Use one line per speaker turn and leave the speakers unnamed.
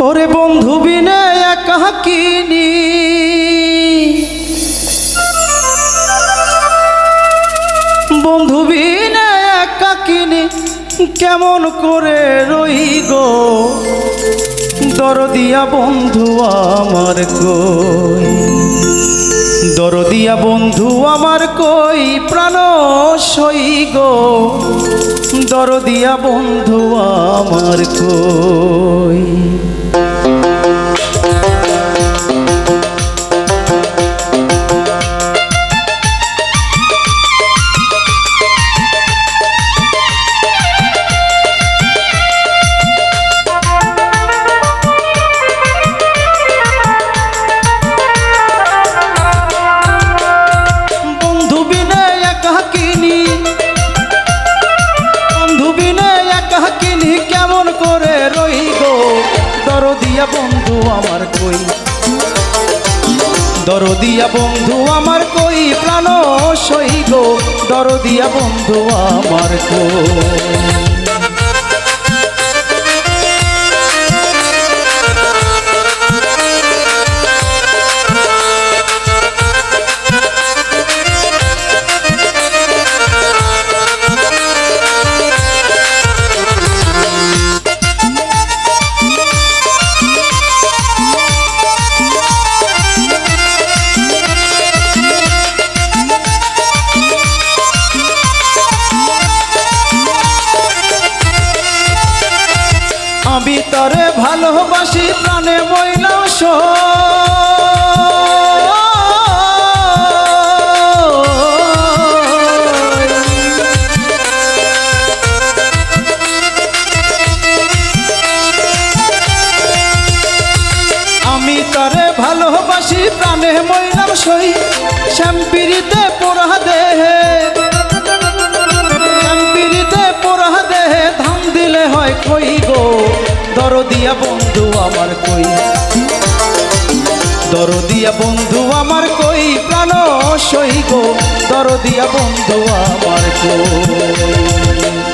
ওরে বন্ধু বিনে একা কিনি বন্ধু বিনে একা কিনি কেমন করে রই গো? দরদিয়া বন্ধু আমার কই? দরদিয়া বন্ধু আমার কই? প্রাণ সই গো। দরদিয়া বন্ধু আমার কই? রই গো দরদিয়া বন্ধু আমার কই? দরদিয়া বন্ধু আমার কই? প্রাণ সই গো দরদিয়া বন্ধু আমার কই? আমি তরে ভালোবাসি প্রাণে মইলাম আমি তরে ভালোবাসি প্রাণে মইলাম সই। শ্যাম্পিরিতে দরদিয়া বন্ধু আমার কই? দরদিয়া বন্ধু আমার কই? প্রাণ সই গো, দরদিয়া বন্ধু আমার কই?